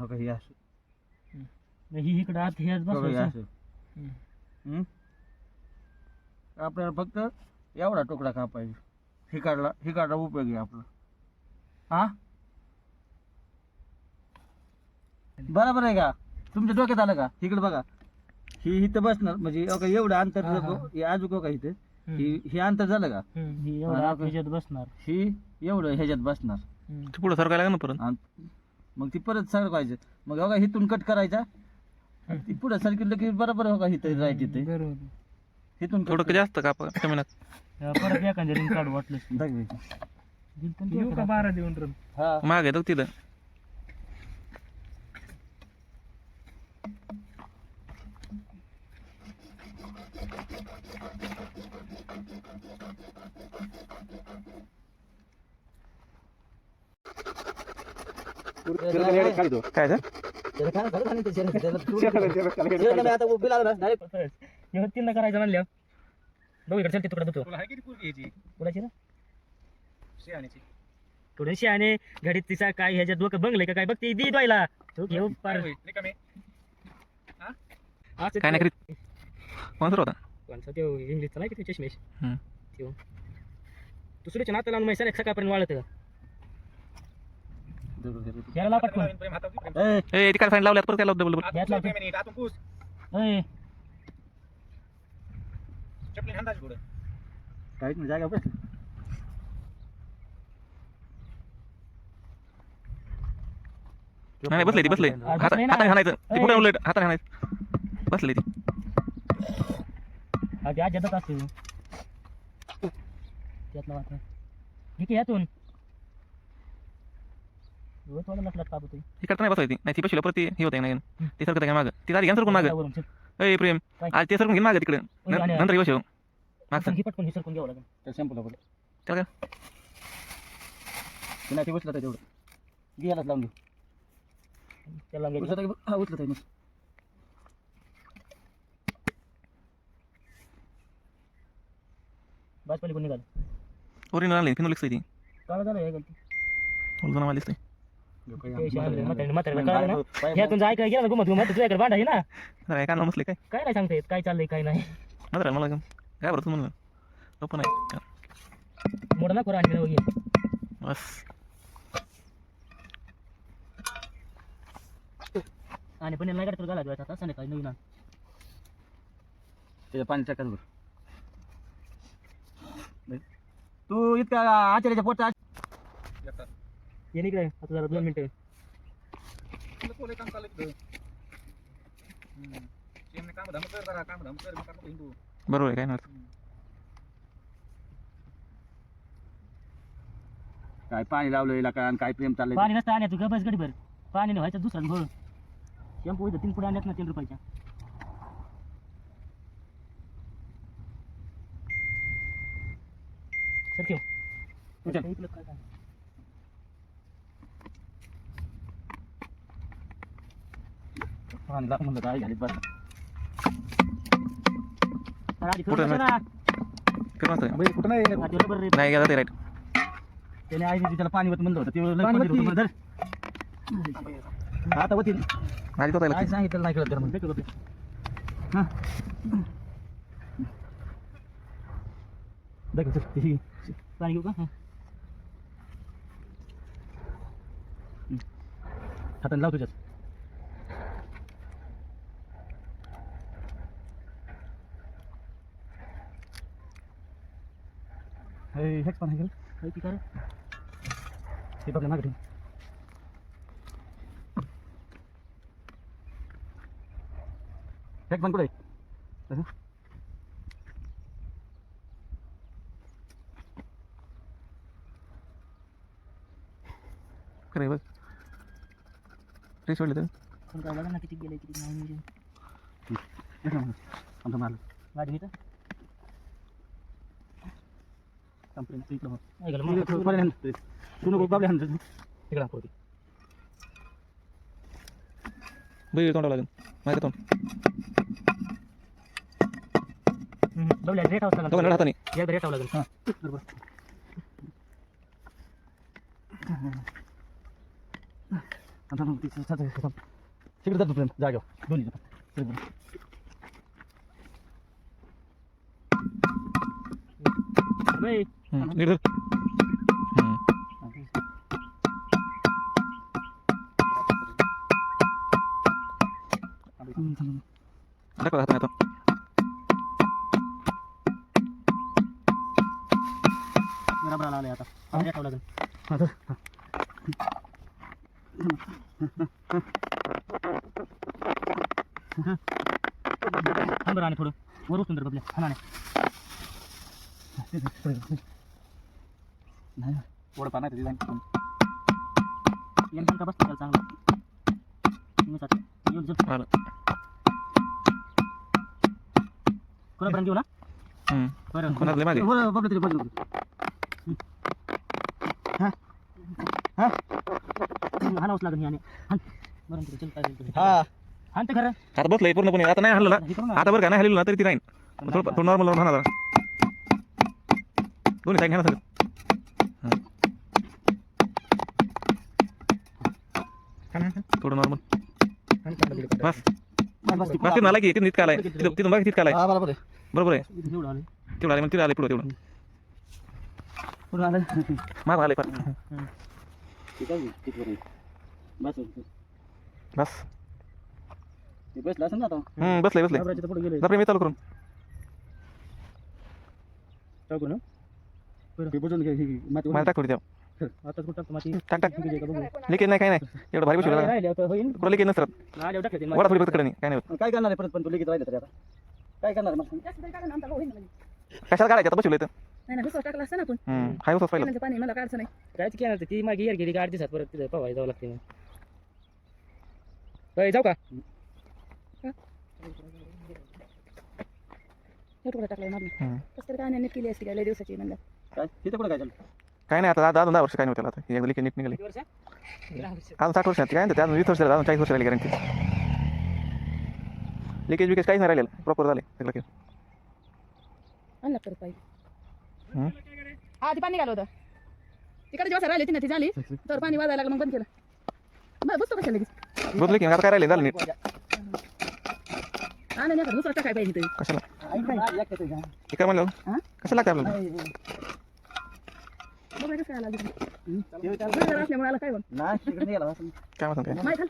बघा हे असं. ही इकडं आत हे बघा हे बसवायचं असं. हम्म? आपल्याला फक्त एवढा तुकडा कापायचा. हे काढला हे काढला उपयोगी आहे आपला. हा? बरोबर आहे का? तुमच्या डोक्यात आलं का? इकडे बघा. ही इथं बसणार. म्हणजे बघा एवढं अंतर हा, हा. हे आजू का इथं? हम्म. ही हे अंतर झालं का? हम्म, ही एवढं आत ह्याच्यात बसणार. ही एवढं ह्याच्यात बसणार. हम्म. ते पुढं सरकायला लागेल ना परत? आणि मग ती परत सरकवायचं. मग बघा इथून कट करायचा. आणि ती पुढे सरकिलं की बरोबर बघा इथं राईट इथे. बरोबर. इथून थोडं जास्त का कमी परत एखाद्या रिंग काढू दाखवायचं. बारा देऊन हा. माग तिथं. काय ते? तीन करायचं म्हणल्या तुकडा बघतो ना थोडे शहाणे? घडीत तिचा काय ह्याच्यात डोकं बंगले का काय? बघ ती दी द्वायला तो घेऊ पार. काय नाही करीत. कोण होता? कोणचा तो? इंग्लिशचा नाही का ते चष्मेश? तू सुरेच्या नातं लावून मैसाने सकाळपर्यंत वाळत याला लाव पटकन ए, फाईन लावल्यात परत काय लावत डबल यात लावतो ए, काहीच नाही जागा बस. नाही बसले ती बसले. हाता- बसले ना. हाताने हाणायचं. ती ए. कुठे उलट? हाताने हाणायचं. बसले ती. हा, ते आज जातात असतो त्यातला वाटतं ठीक आहे यातून. इकडं नाही बसायची नाही ती पशीला परत ती हे होते नाही ती सरकत आहे मागं? ती आधी घ्या सरकून मागं. ए प्रेम. काय? आज ते सरकून घे मागं तिकडे. नंतर येऊ शेव ही पटकन ही सरकून घ्यावं लागेल. त्याला काय ते नाही ते उचलत आहे तेवढं. घ्यायलाच लावून घेऊ त्याला. उचलत आहे? हा उचलत आहे पहिले कोण निघाल. ओरिजिनल फिनोलिक्स ती. काळं झालं हे गलती. ओरिजिनल आलीच ह्यातून गेला गुमत गुमत तुझ्याकडे भांडा आहे ना? काय कान बसले काय? काय नाही सांगता येत काय चाललंय काय नाही. मात्र मला काय बरं तू म्हणलं? ओपन आहे. मोठा ना आणि वगैरे बस. आणि पण नाही काढतो घाला नाही काय नवीन. त्याच्या पाणी टाकाच बघ तू इतका आचार्याच्या पोटात ये निकडे आता जरा दोन मिनिटं बरोबर आहे काय नाही काय पाणी लावलं का आणि काय प्रेम चाललंय पाणी नसतं आणत तू बस गडीभर. पाणी नाही व्हायचं दुसरा भर शॅम्पू इथं तीन पुढे आणत ना तीन रुपयाच्या. सर ठेव. उचल. इकडं काय लाव म्हणलं काय झाली बस कुठं कुठं नाही. नाही गेला ते राईट त्याने आई त्याला पाणी होत म्हणलं होतं ते लय पाणी पडलं होतं वरती. म्हणलं, धर. आता होती आधी तो काय सांगितलं नाही कळत का? हा दाखव चल, ते. पाणी घेऊ का हा. हाताने लाव तुझ्यात हे हेच पण आहे का रे? काय ती करा हे बघ मागे ठेव. हेक पण कुठे? तसं? खरं आहे बघ फ्रेश तर पण काय बघा ना किती गेले किती नाही म्हणजे आमचं मारलं. गाडी तर संपलं, इकडं तू नको बाबले हाण. इकडं हाण बैल बघ लागेल माझ्या तोंड हम्म. रेट हाऊस लागेल हाताने रेट हाऊस लागेल बरोबर. तिकडे जा, जातो प्रेम जागेवर दोन्ही जण. थांब. दाखव आता रबराला आलंय आता. आता रेखावं लागेल. थांब बरं आणि थोडं. वर उचलून धर बबल्या हा नाही. नाही. थोडं पाण्यात आहे, ते जाईन. एकदम का बसतो त्याला चांगला. मी साथ येऊ जर आलं. कोणापर्यंत घेऊ ना. बरं. बरं, बघ तिथे, बघ तिथे. हाणावंच लागेल याने. हाण. बरं तिथे चल ते. हा. खरं. आता बसलंय पूर्णपणे. आता नाही हल्लं ना हे करू ना. आता बरं का नाही हल्लं ना तरी ती राहीन थोडं थोडं नॉर्मल राहणार जरा. दोन्ही साईड घ्या ना सगळं. थोडं नॉर्मल. बस. बस, तिथून आला की तिथून इतकं आलाय तिथं तिथून बघा तितकं आलाय हा बरोबर आहे. बरोबर आहे. एवढं आलं. तेवढं आले मग तिथं आले पुढं तेवढं. पुढं आलं. माग आले फार ठीक आहे, ठीक आहे. बस बस ते बसलं असेल ना आता? हम्म, बसले बसले. रबराच्या तर पुढे गेले. जा प्रेम चालू करून. टाकू ना? ते बुजून घे, ही- माती मला टाक थोडी द्या आता कुठं टाकतो माती? टाक टाक. ठीक आहे का बघू. लिकेज नाही काय नाही. एवढं भारी गोष्ट राहिले आता होईल पुढं लिकेज नसतात. टाकले वडा थोडी फक्त कडे नाही काय नाही होत. काय करणार आहे परत? पण तू लिखित राहिलं तरी आता. काय करणार मग? कशाला काढायचं? आता बसवलं इथं. नाही ना दुसरं टाकलं असतं ना आपण. हम्म, हाय होतच पाहिलं. पाणी मला काढचं नाही. कायच केलं तर ती? मागे येर गेली आठ दिवसात परत तिथं पवाय जावं लागते मग. होय, जाऊ का? हे हम्म. कसं तरी काय नीट केली असती काय लय दिवसाची म्हणलं. काय? तिथे कुठं काय झालं? काय नाही आता अजून दहा वर्ष काय नव्हतं आता. एकदा लिकेज नीट निघाली. अजून साठ वर्ष नाही काय नाही अजून वीस वर्ष अजून चाळीस वर्ष राहिली गॅरंटी लिकेज विकेज काहीच नाही राहिलेलं प्रॉपर झाले सगळं काही. आणलं परत पाहिजे हम्म. हा ती पाणी घालं होतं. तिकडे जेव्हा राहिली ती ना ती झाली तर पाणी वाजायला लागलं मग बंद केलं. बरं बसतो कशा लगेच? बोलले की आता काय राहिले झालं नीट. नाही नाही, दुसरं टाकाय पाहिजे ते? कशाला? हे काय म्हणलं? कशाला नाही, काय लागलं ते त्याला- बरं असल्यामुळे आला काय नाही, नाही म्हणतो काय माहीत